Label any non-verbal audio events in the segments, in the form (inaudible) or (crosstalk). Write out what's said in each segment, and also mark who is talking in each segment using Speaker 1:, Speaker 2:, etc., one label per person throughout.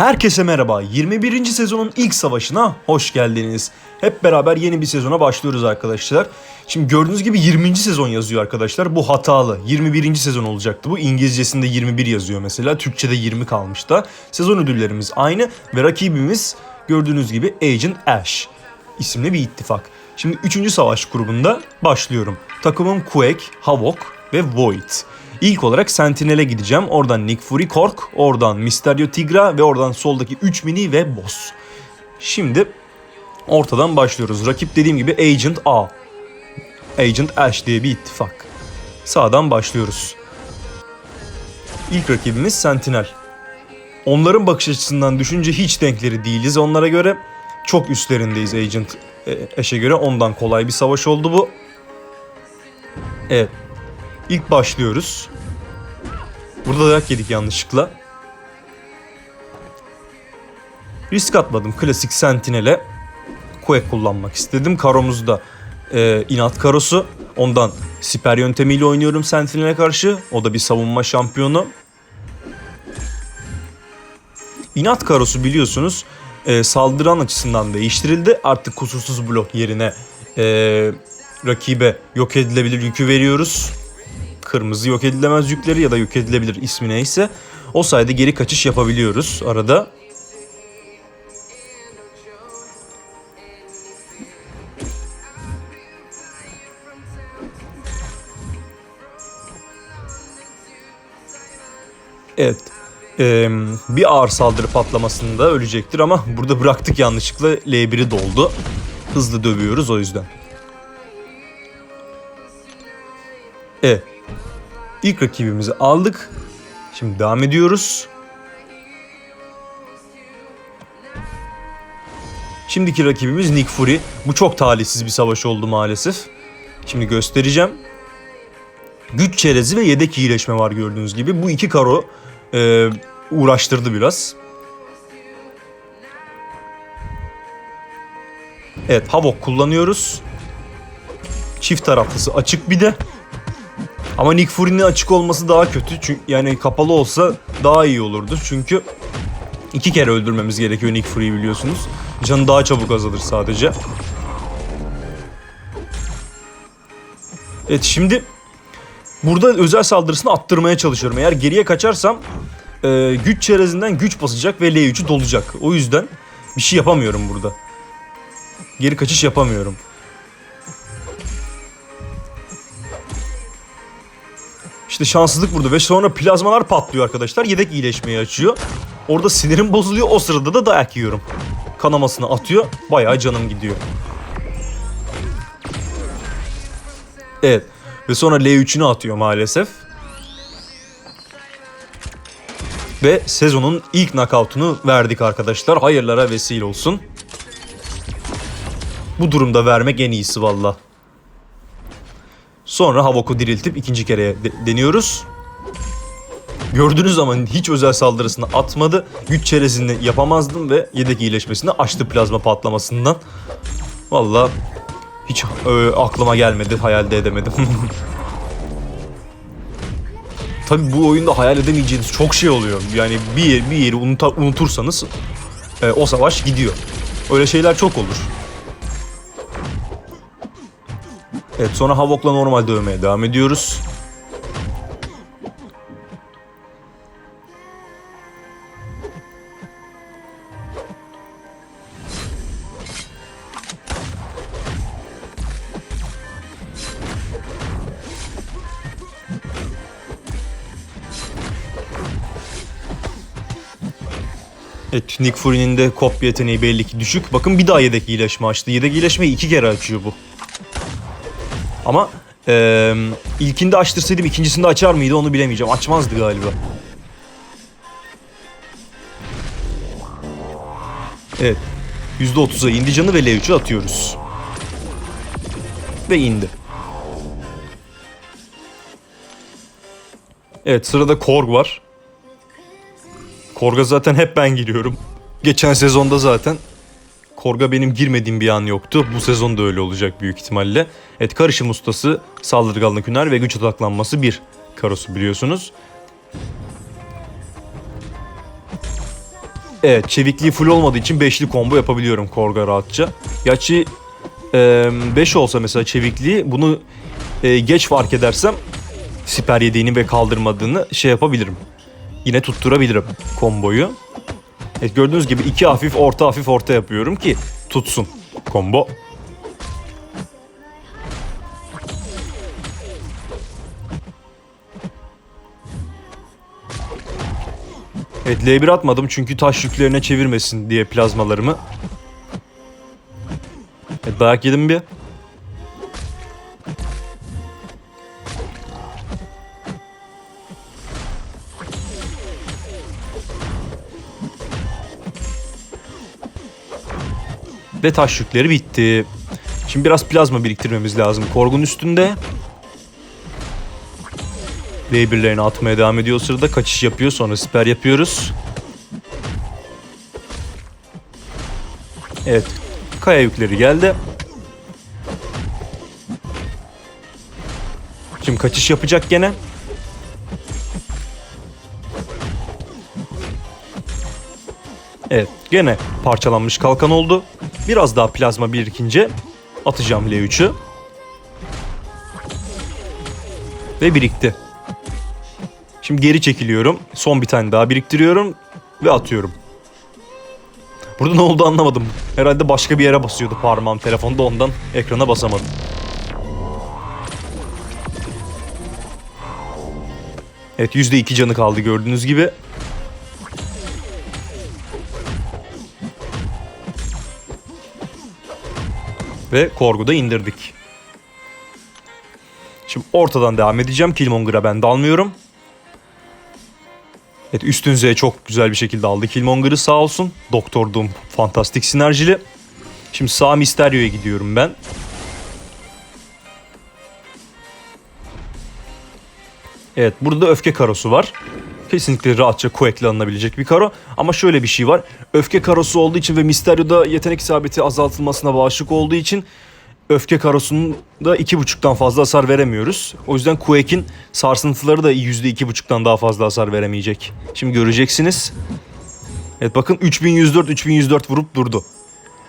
Speaker 1: Herkese merhaba. 21. sezonun ilk savaşına hoş geldiniz. Hep beraber yeni bir sezona başlıyoruz arkadaşlar. Şimdi gördüğünüz gibi 20. sezon yazıyor arkadaşlar. Bu hatalı. 21. sezon olacaktı. Bu İngilizcesinde 21 yazıyor mesela. Türkçede 20 kalmış da. Sezon ödüllerimiz aynı ve rakibimiz gördüğünüz gibi Agent Ash isimli bir ittifak. Şimdi 3. savaş grubunda başlıyorum. Takımım Quake, Havok ve Void. İlk olarak Sentinel'e gideceğim. Oradan Nick Fury Kork, oradan Mysterio Tigra ve oradan soldaki 3 mini ve boss. Şimdi ortadan başlıyoruz. Rakip dediğim gibi Agent A. Agent Ash diye bir ittifak. Sağdan başlıyoruz. İlk rakibimiz Sentinel. Onların bakış açısından düşünce hiç denkleri değiliz onlara göre. Çok üstlerindeyiz Agent Ash'e göre. Ondan kolay bir savaş oldu bu. Evet. İlk başlıyoruz. Burada dayak yedik yanlışlıkla. Risk atmadım. Klasik Sentinel'e Quake kullanmak istedim. Karomuzda e, inat karosu. Ondan siper yöntemiyle oynuyorum Sentinel'e karşı. O da bir savunma şampiyonu. İnat karosu biliyorsunuz e, saldıran açısından değiştirildi. Artık kusursuz blok yerine e, rakibe yok edilebilir yükü veriyoruz. Kırmızı yok edilemez yükleri ya da yok edilebilir ismi neyse. O sayede geri kaçış yapabiliyoruz arada. Evet. Ee, bir ağır saldırı patlamasında ölecektir ama burada bıraktık yanlışlıkla L1'i doldu. Hızlı dövüyoruz o yüzden. Evet. İlk rakibimizi aldık. Şimdi devam ediyoruz. Şimdiki rakibimiz Nick Fury. Bu çok talihsiz bir savaş oldu maalesef. Şimdi göstereceğim. Güç çerezi ve yedek iyileşme var gördüğünüz gibi. Bu iki karo e, uğraştırdı biraz. Evet Havok kullanıyoruz. Çift taraflısı açık bir de. Ama Nick Fury'nin açık olması daha kötü. Çünkü yani kapalı olsa daha iyi olurdu. Çünkü iki kere öldürmemiz gerekiyor Nick Fury'yi biliyorsunuz. Canı daha çabuk azalır sadece. Evet şimdi burada özel saldırısını attırmaya çalışıyorum. Eğer geriye kaçarsam e, güç çerezinden güç basacak ve L3'ü dolacak. O yüzden bir şey yapamıyorum burada. Geri kaçış yapamıyorum. İşte şanssızlık burada ve sonra plazmalar patlıyor arkadaşlar. Yedek iyileşmeyi açıyor. Orada sinirim bozuluyor. O sırada da dayak yiyorum. Kanamasını atıyor. Bayağı canım gidiyor. Evet. Ve sonra L3'ünü atıyor maalesef. Ve sezonun ilk knockout'unu verdik arkadaşlar. Hayırlara vesile olsun. Bu durumda vermek en iyisi valla. Sonra Havok'u diriltip ikinci kere de- deniyoruz. Gördüğünüz zaman hiç özel saldırısını atmadı. Güç çerezini yapamazdım ve yedek iyileşmesini açtı plazma patlamasından. Valla hiç e, aklıma gelmedi, hayal de edemedim. (laughs) Tabi bu oyunda hayal edemeyeceğiniz çok şey oluyor. Yani bir yer, bir yeri unuta- unutursanız e, o savaş gidiyor. Öyle şeyler çok olur. Evet sonra Havok'la normal dövmeye devam ediyoruz. Evet Nick Fury'nin de kopya yeteneği belli ki düşük. Bakın bir daha yedek iyileşme açtı. Yedek iyileşmeyi iki kere açıyor bu. Ama eee ilkinde açtırsaydım ikincisinde açar mıydı onu bilemeyeceğim. Açmazdı galiba. Evet. %30'a indi canı ve L3'ü atıyoruz. Ve indi. Evet sırada Korg var. Korg'a zaten hep ben giriyorum. Geçen sezonda zaten Korg'a benim girmediğim bir an yoktu. Bu sezon da öyle olacak büyük ihtimalle. Evet karışım ustası, saldırganlık hüner ve güç odaklanması bir karosu biliyorsunuz. Evet çevikliği full olmadığı için beşli combo yapabiliyorum Korga rahatça. Gerçi 5 olsa mesela çevikliği bunu e, geç fark edersem siper yediğini ve kaldırmadığını şey yapabilirim. Yine tutturabilirim komboyu. Evet gördüğünüz gibi iki hafif orta hafif orta yapıyorum ki tutsun combo. Evet L1 atmadım çünkü taş yüklerine çevirmesin diye plazmalarımı. Evet dayak yedim bir. Ve taş yükleri bitti. Şimdi biraz plazma biriktirmemiz lazım. Korgun üstünde. L1'lerini atmaya devam ediyor o sırada. Kaçış yapıyor sonra siper yapıyoruz. Evet. Kaya yükleri geldi. Şimdi kaçış yapacak gene. Evet gene parçalanmış kalkan oldu. Biraz daha plazma birikince atacağım L3'ü. Ve birikti. Şimdi geri çekiliyorum. Son bir tane daha biriktiriyorum ve atıyorum. Burada ne oldu anlamadım. Herhalde başka bir yere basıyordu parmağım telefonda ondan ekrana basamadım. Evet %2 canı kaldı gördüğünüz gibi. Ve Korgu'da indirdik. Şimdi ortadan devam edeceğim. Killmonger'a ben dalmıyorum. Evet üstün Z çok güzel bir şekilde aldı Killmonger'ı sağ olsun. Doktor Doom fantastik sinerjili. Şimdi sağ Mysterio'ya gidiyorum ben. Evet burada da öfke karosu var. Kesinlikle rahatça Quake'le alınabilecek bir karo. Ama şöyle bir şey var. Öfke karosu olduğu için ve Mysterio'da yetenek isabeti azaltılmasına bağışık olduğu için öfke karosunun da 2.5'tan fazla hasar veremiyoruz. O yüzden Quake'in sarsıntıları da %2.5'tan daha fazla hasar veremeyecek. Şimdi göreceksiniz. Evet bakın 3104 3104 vurup durdu.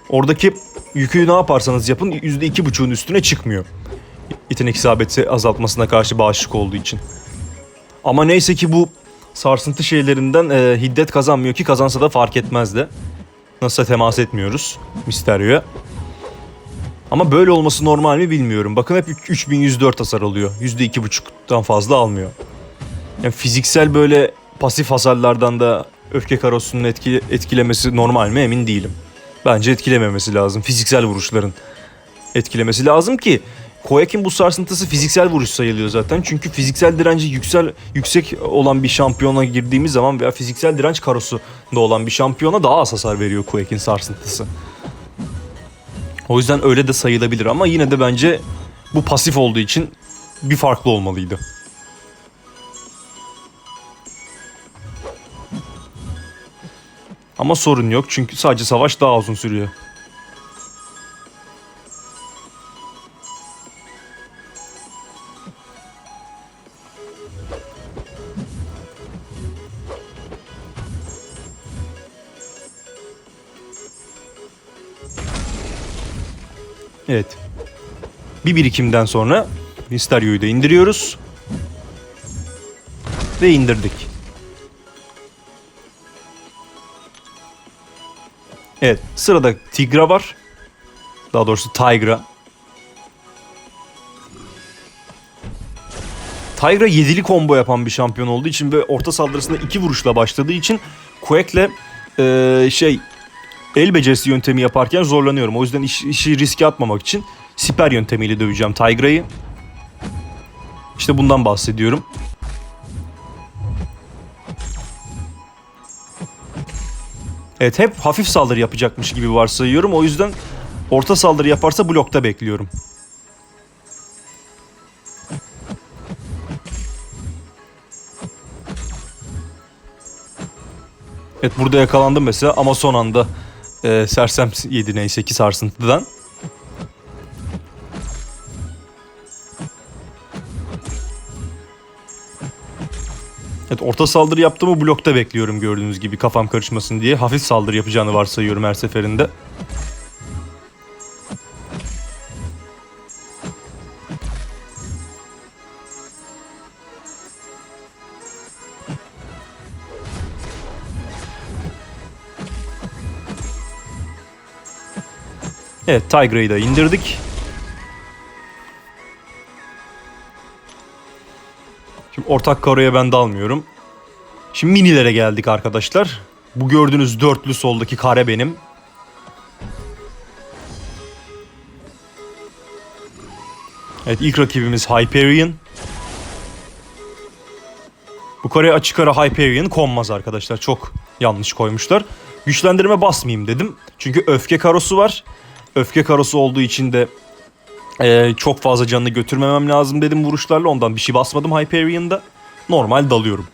Speaker 1: Oradaki yükü ne yaparsanız yapın %2.5'un üstüne çıkmıyor. Yetenek isabeti azaltmasına karşı bağışık olduğu için. Ama neyse ki bu sarsıntı şeylerinden e, hiddet kazanmıyor ki kazansa da fark etmezdi. Nasıl temas etmiyoruz Mysterio'ya. Ama böyle olması normal mi bilmiyorum. Bakın hep 3104 hasar alıyor. %2.5'tan fazla almıyor. Yani fiziksel böyle pasif hasarlardan da öfke karosunun etki, etkilemesi normal mi emin değilim. Bence etkilememesi lazım. Fiziksel vuruşların etkilemesi lazım ki Koyak'in bu sarsıntısı fiziksel vuruş sayılıyor zaten. Çünkü fiziksel direnci yüksel yüksek olan bir şampiyona girdiğimiz zaman veya fiziksel direnç karosu da olan bir şampiyona daha az hasar veriyor Koyak'in sarsıntısı. O yüzden öyle de sayılabilir ama yine de bence bu pasif olduğu için bir farklı olmalıydı. Ama sorun yok çünkü sadece savaş daha uzun sürüyor. Evet. Bir birikimden sonra Mysterio'yu da indiriyoruz. Ve indirdik. Evet sırada Tigra var. Daha doğrusu Tigra. Tigra yedili combo yapan bir şampiyon olduğu için ve orta saldırısında iki vuruşla başladığı için Quake'le ee, şey el becerisi yöntemi yaparken zorlanıyorum. O yüzden iş, işi riske atmamak için siper yöntemiyle döveceğim Tigra'yı. İşte bundan bahsediyorum. Evet hep hafif saldırı yapacakmış gibi varsayıyorum. O yüzden orta saldırı yaparsa blokta bekliyorum. Evet burada yakalandım mesela ama son anda e, sersem yedi neyse ki sarsıntıdan. Evet orta saldırı yaptığımı blokta bekliyorum gördüğünüz gibi kafam karışmasın diye. Hafif saldırı yapacağını varsayıyorum her seferinde. Evet Tigra'yı da indirdik. Şimdi ortak karoya ben dalmıyorum. Şimdi minilere geldik arkadaşlar. Bu gördüğünüz dörtlü soldaki kare benim. Evet ilk rakibimiz Hyperion. Bu kareye açık ara Hyperion konmaz arkadaşlar. Çok yanlış koymuşlar. Güçlendirme basmayayım dedim. Çünkü öfke karosu var. Öfke karosu olduğu için de ee, çok fazla canını götürmemem lazım dedim vuruşlarla. Ondan bir şey basmadım Hyperion'da. Normal dalıyorum.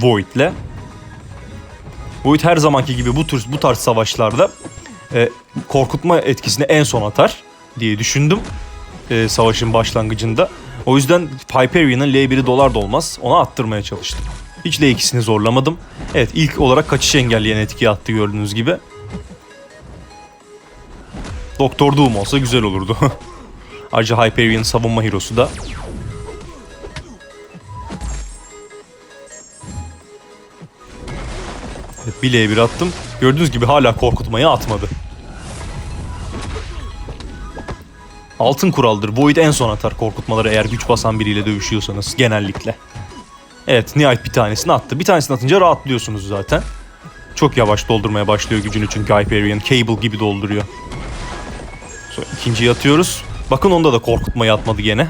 Speaker 1: Void'le. Void her zamanki gibi bu tür bu tarz savaşlarda e, korkutma etkisini en son atar diye düşündüm. e, savaşın başlangıcında. O yüzden Hyperion'ın L1'i dolar da olmaz. Ona attırmaya çalıştım. Hiç L2'sini zorlamadım. Evet ilk olarak kaçış engelleyen etki attı gördüğünüz gibi. Doktor Doom olsa güzel olurdu. (laughs) Ayrıca Hyperion savunma hero'su da. Evet, bileğe bir attım. Gördüğünüz gibi hala korkutmaya atmadı. Altın kuraldır. Void en son atar korkutmaları eğer güç basan biriyle dövüşüyorsanız genellikle. Evet nihayet bir tanesini attı. Bir tanesini atınca rahatlıyorsunuz zaten. Çok yavaş doldurmaya başlıyor gücünü çünkü Hyperion. Cable gibi dolduruyor. Sonra ikinciyi atıyoruz. Bakın onda da korkutmayı atmadı gene.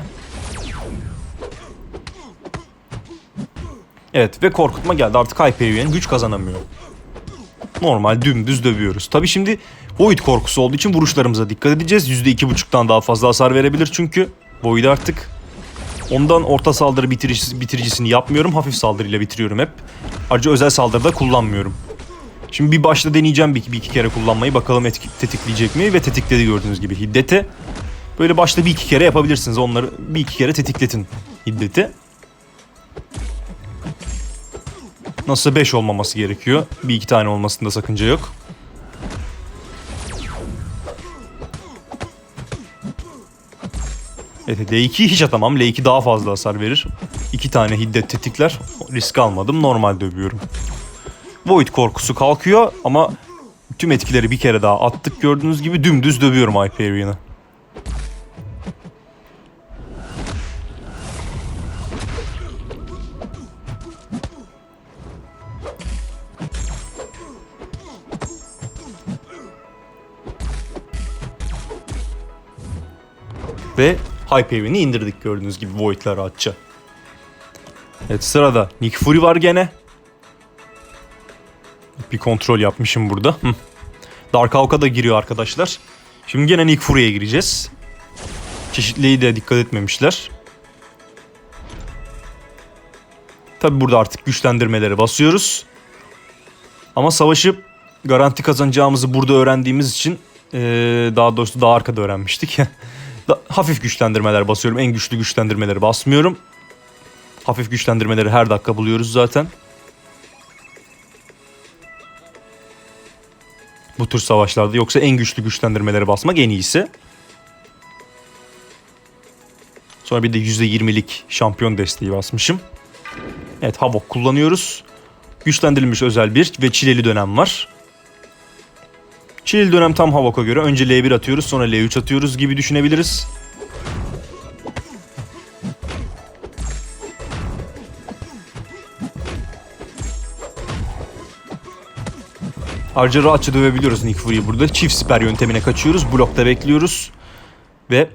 Speaker 1: Evet ve korkutma geldi. Artık Hyperion güç kazanamıyor. Normal dümdüz dövüyoruz. Tabi şimdi Void korkusu olduğu için vuruşlarımıza dikkat edeceğiz. %2.5'tan daha fazla hasar verebilir çünkü. Void artık. Ondan orta saldırı bitiricisi, bitiricisini yapmıyorum. Hafif saldırıyla bitiriyorum hep. Ayrıca özel saldırıda kullanmıyorum. Şimdi bir başta deneyeceğim bir, bir iki kere kullanmayı. Bakalım etki, tetikleyecek mi? Ve tetikledi gördüğünüz gibi hiddeti. Böyle başta bir iki kere yapabilirsiniz. Onları bir iki kere tetikletin hiddeti. Nasıl 5 olmaması gerekiyor. Bir iki tane olmasında sakınca yok. Evet L2'yi hiç atamam. L2 daha fazla hasar verir. İki tane hiddet tetikler. Risk almadım. Normal dövüyorum. Void korkusu kalkıyor ama tüm etkileri bir kere daha attık gördüğünüz gibi dümdüz dövüyorum Hyperion'ı. Ve Hyperion'ı indirdik gördüğünüz gibi Void'ler rahatça. Evet sırada Nick Fury var gene. Bir kontrol yapmışım burada. Hı. Dark Hawk'a da giriyor arkadaşlar. Şimdi gene Nick Fury'e gireceğiz. Çeşitliği de dikkat etmemişler. Tabi burada artık güçlendirmeleri basıyoruz. Ama savaşı garanti kazanacağımızı burada öğrendiğimiz için ee, daha doğrusu daha arkada öğrenmiştik. (laughs) hafif güçlendirmeler basıyorum. En güçlü güçlendirmeleri basmıyorum. Hafif güçlendirmeleri her dakika buluyoruz zaten. Bu tür savaşlarda yoksa en güçlü güçlendirmeleri basmak en iyisi. Sonra bir de %20'lik şampiyon desteği basmışım. Evet Havok kullanıyoruz. Güçlendirilmiş özel bir ve çileli dönem var. Çileli dönem tam Havok'a göre. Önce L1 atıyoruz sonra L3 atıyoruz gibi düşünebiliriz. Ayrıca rahatça dövebiliyoruz Nick Fury'yi burada. Çift siper yöntemine kaçıyoruz. Blokta bekliyoruz. Ve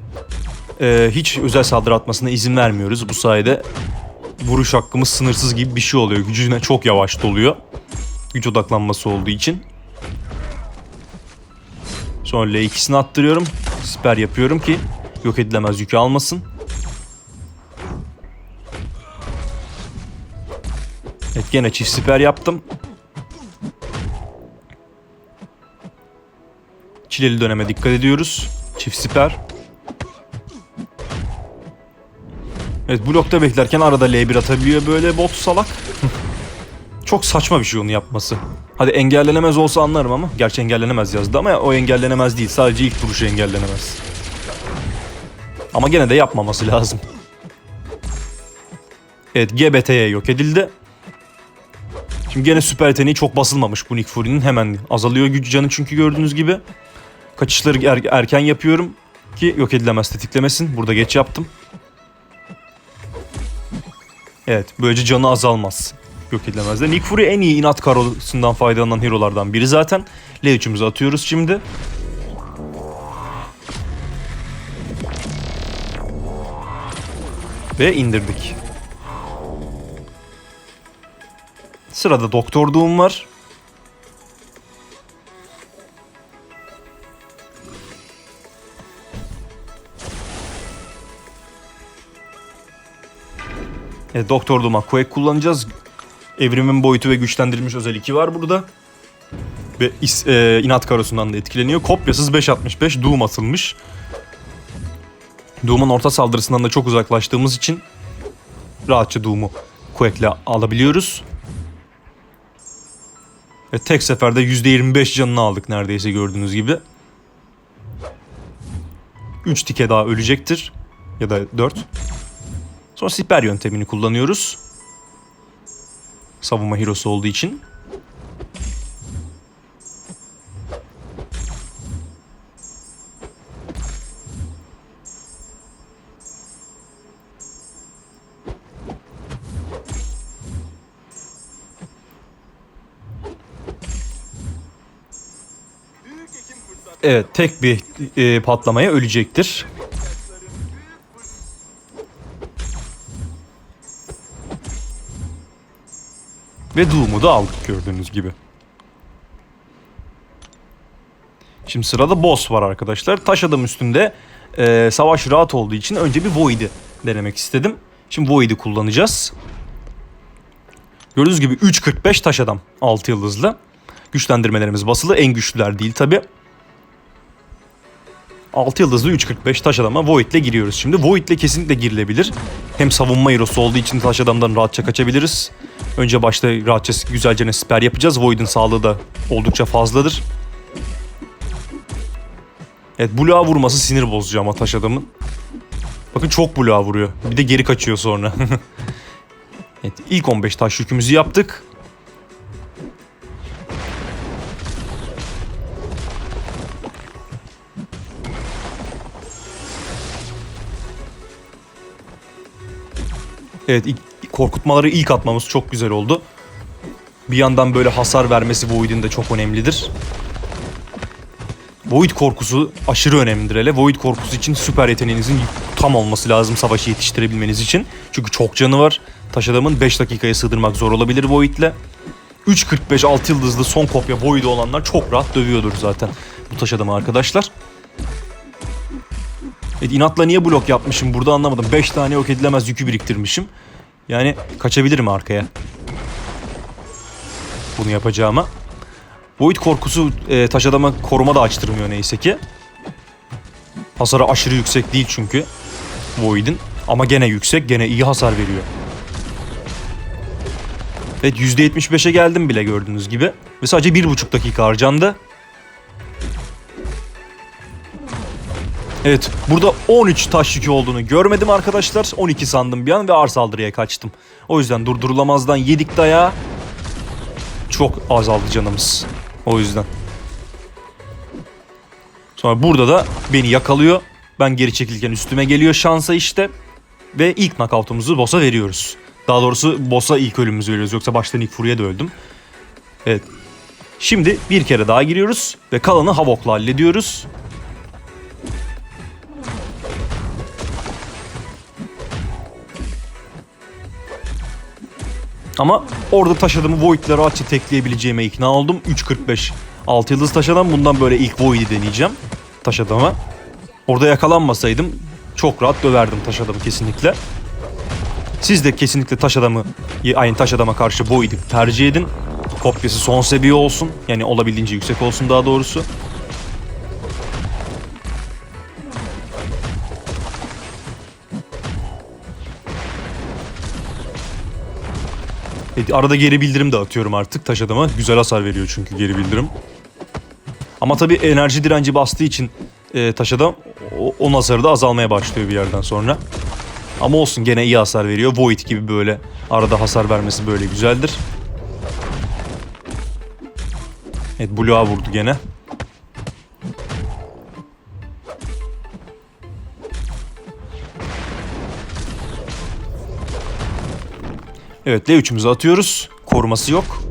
Speaker 1: e, hiç özel saldırı atmasına izin vermiyoruz. Bu sayede vuruş hakkımız sınırsız gibi bir şey oluyor. Gücüne çok yavaş doluyor. Güç odaklanması olduğu için. Sonra L2'sini attırıyorum. Siper yapıyorum ki yok edilemez yükü almasın. Evet gene çift siper yaptım. Çileli döneme dikkat ediyoruz. Çift siper. Evet blokta beklerken arada L1 atabiliyor böyle bot salak. (laughs) Çok saçma bir şey onu yapması. Hadi engellenemez olsa anlarım ama. Gerçi engellenemez yazdı ama o engellenemez değil. Sadece ilk vuruşu engellenemez. Ama gene de yapmaması lazım. Evet GBT'ye yok edildi. Şimdi gene süper yeteneği çok basılmamış bu Nick Fury'nin. Hemen azalıyor gücü canı çünkü gördüğünüz gibi. Kaçışları er- erken yapıyorum ki yok edilemez tetiklemesin. Burada geç yaptım. Evet böylece canı azalmaz. Yok edilemez de. Nick Fury en iyi inat karosundan faydalanan hero'lardan biri zaten. L3'ümüzü atıyoruz şimdi. Ve indirdik. Sırada Doktor Doom var. Evet, Doktor Doom'a Quake kullanacağız. Evrimin boyutu ve güçlendirilmiş özel 2 var burada. Ve is, e, inat karosundan da etkileniyor. Kopyasız 5.65 Doom atılmış. Doom'un orta saldırısından da çok uzaklaştığımız için rahatça Doom'u Quake'le alabiliyoruz. Ve tek seferde %25 canını aldık neredeyse gördüğünüz gibi. 3 tike daha ölecektir. Ya da 4. Sonra siper yöntemini kullanıyoruz. Savunma hero'su olduğu için. Evet tek bir e, patlamaya ölecektir. Ve Doom'u da aldık gördüğünüz gibi. Şimdi sırada boss var arkadaşlar. Taş adam üstünde e, savaş rahat olduğu için önce bir Void'i denemek istedim. Şimdi Void'i kullanacağız. Gördüğünüz gibi 3.45 taş adam 6 yıldızlı. Güçlendirmelerimiz basılı. En güçlüler değil tabi. 6 yıldızlı 3.45 taş adama Void'le giriyoruz şimdi. Void'le kesinlikle girilebilir. Hem savunma hero'su olduğu için taş adamdan rahatça kaçabiliriz. Önce başta rahatça güzelce siper yapacağız. Void'in sağlığı da oldukça fazladır. Evet Blue'a vurması sinir bozucu ama taş adamın. Bakın çok Blue'a vuruyor. Bir de geri kaçıyor sonra. (laughs) evet ilk 15 taş yükümüzü yaptık. Evet korkutmaları ilk atmamız çok güzel oldu. Bir yandan böyle hasar vermesi Void'in de çok önemlidir. Void korkusu aşırı önemlidir hele. Void korkusu için süper yeteneğinizin tam olması lazım savaşı yetiştirebilmeniz için. Çünkü çok canı var. Taş adamın 5 dakikaya sığdırmak zor olabilir Void'le. 3.45 6 yıldızlı son kopya Void olanlar çok rahat dövüyordur zaten bu taş adamı arkadaşlar. Evet, inatla niye blok yapmışım burada anlamadım. 5 tane yok edilemez yükü biriktirmişim. Yani kaçabilirim arkaya. Bunu yapacağıma. Void korkusu e, taş adama koruma da açtırmıyor neyse ki. Hasarı aşırı yüksek değil çünkü. Void'in. Ama gene yüksek, gene iyi hasar veriyor. Evet %75'e geldim bile gördüğünüz gibi. Ve sadece 1,5 dakika harcandı. Evet burada 13 taş yükü olduğunu görmedim arkadaşlar. 12 sandım bir an ve ağır saldırıya kaçtım. O yüzden durdurulamazdan yedik dayağı. Çok azaldı canımız. O yüzden. Sonra burada da beni yakalıyor. Ben geri çekilirken üstüme geliyor şansa işte. Ve ilk knockout'umuzu boss'a veriyoruz. Daha doğrusu boss'a ilk ölümümüzü veriyoruz. Yoksa baştan ilk Fury'e de öldüm. Evet. Şimdi bir kere daha giriyoruz. Ve kalanı Havok'la hallediyoruz. Ama orada taşadığımı Void'le rahatça tekleyebileceğime ikna oldum. 3.45 6 yıldız taşadan bundan böyle ilk Void'i deneyeceğim. Taş adama. Orada yakalanmasaydım çok rahat döverdim taş adamı kesinlikle. Siz de kesinlikle taş adamı aynı taş adama karşı Void'i tercih edin. Kopyası son seviye olsun. Yani olabildiğince yüksek olsun daha doğrusu. Evet, arada geri bildirim de atıyorum artık taş adama. Güzel hasar veriyor çünkü geri bildirim. Ama tabii enerji direnci bastığı için e, taş adam onun hasarı da azalmaya başlıyor bir yerden sonra. Ama olsun gene iyi hasar veriyor. Void gibi böyle arada hasar vermesi böyle güzeldir. Evet Blue'a vurdu gene. Evet L3'ümüzü atıyoruz. Koruması yok.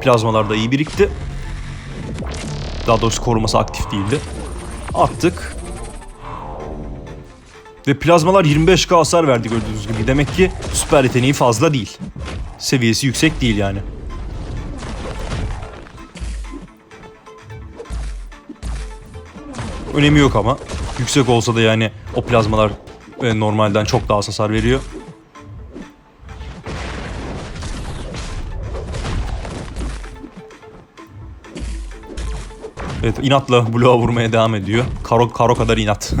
Speaker 1: Plazmalar da iyi birikti. Daha doğrusu koruması aktif değildi. Attık. Ve plazmalar 25k hasar verdi gördüğünüz gibi. Demek ki süper yeteneği fazla değil. Seviyesi yüksek değil yani. Önemi yok ama. Yüksek olsa da yani o plazmalar e, normalden çok daha hasar veriyor. Evet inatla Blue'a vurmaya devam ediyor. Karo, karo kadar inat. (laughs)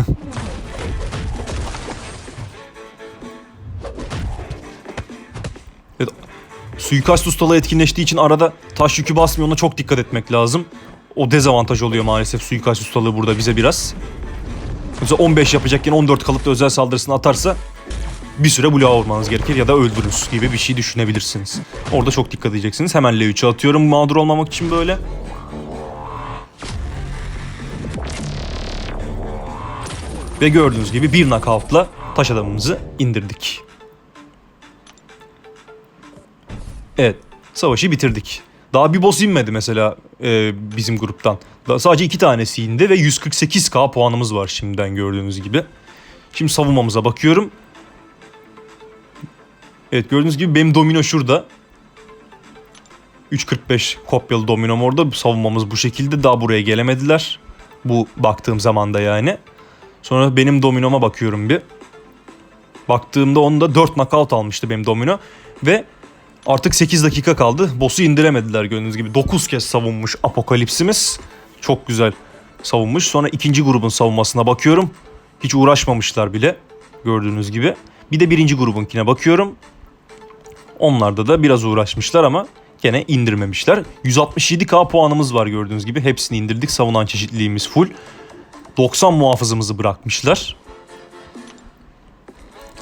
Speaker 1: evet, suikast ustalığı etkinleştiği için arada taş yükü basmıyor ona çok dikkat etmek lazım. O dezavantaj oluyor maalesef suikast ustalığı burada bize biraz. Mesela 15 yapacakken 14 kalıp da özel saldırısını atarsa bir süre Blue'a vurmanız gerekir ya da öldürürüz gibi bir şey düşünebilirsiniz. Orada çok dikkat edeceksiniz. Hemen L3'e atıyorum mağdur olmamak için böyle. Ve gördüğünüz gibi bir knockout'la taş adamımızı indirdik. Evet, savaşı bitirdik. Daha bir boss inmedi mesela e, bizim gruptan. Daha sadece iki tanesi indi ve 148k puanımız var şimdiden gördüğünüz gibi. Şimdi savunmamıza bakıyorum. Evet gördüğünüz gibi benim domino şurada. 3.45 kopyalı dominom orada. Savunmamız bu şekilde. Daha buraya gelemediler. Bu baktığım zamanda yani. Sonra benim dominoma bakıyorum bir. Baktığımda onda 4 knockout almıştı benim domino. Ve artık 8 dakika kaldı. Boss'u indiremediler gördüğünüz gibi. 9 kez savunmuş apokalipsimiz. Çok güzel savunmuş. Sonra ikinci grubun savunmasına bakıyorum. Hiç uğraşmamışlar bile gördüğünüz gibi. Bir de birinci grubunkine bakıyorum. Onlarda da biraz uğraşmışlar ama gene indirmemişler. 167k puanımız var gördüğünüz gibi. Hepsini indirdik. Savunan çeşitliliğimiz full. 90 muhafızımızı bırakmışlar.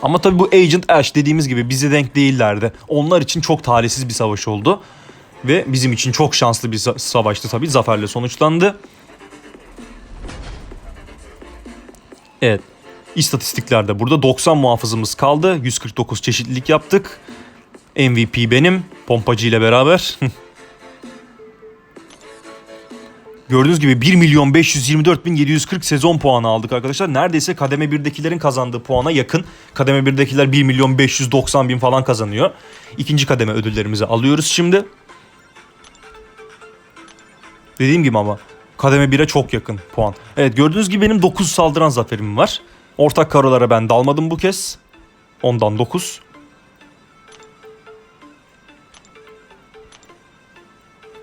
Speaker 1: Ama tabii bu Agent Ash dediğimiz gibi bize denk değillerdi. Onlar için çok talihsiz bir savaş oldu. Ve bizim için çok şanslı bir sa- savaştı tabii. Zaferle sonuçlandı. Evet. İstatistiklerde burada 90 muhafızımız kaldı. 149 çeşitlilik yaptık. MVP benim. Pompacı ile beraber. (laughs) Gördüğünüz gibi 1 milyon 524 bin 740 sezon puanı aldık arkadaşlar. Neredeyse kademe 1'dekilerin kazandığı puana yakın. Kademe 1'dekiler 1 milyon 590 bin falan kazanıyor. İkinci kademe ödüllerimizi alıyoruz şimdi. Dediğim gibi ama kademe 1'e çok yakın puan. Evet gördüğünüz gibi benim 9 saldıran zaferim var. Ortak karolara ben dalmadım bu kez. Ondan 9.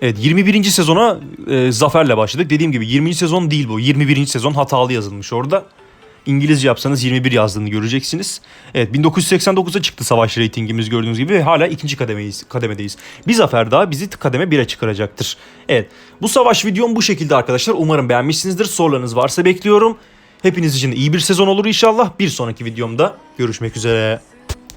Speaker 1: Evet 21. sezona e, zaferle başladık. Dediğim gibi 20. sezon değil bu. 21. sezon hatalı yazılmış orada. İngilizce yapsanız 21 yazdığını göreceksiniz. Evet 1989'a çıktı savaş reytingimiz gördüğünüz gibi ve hala ikinci kademeyiz, kademedeyiz. Bir zafer daha bizi kademe 1'e çıkaracaktır. Evet bu savaş videom bu şekilde arkadaşlar. Umarım beğenmişsinizdir. Sorularınız varsa bekliyorum. Hepiniz için iyi bir sezon olur inşallah. Bir sonraki videomda görüşmek üzere.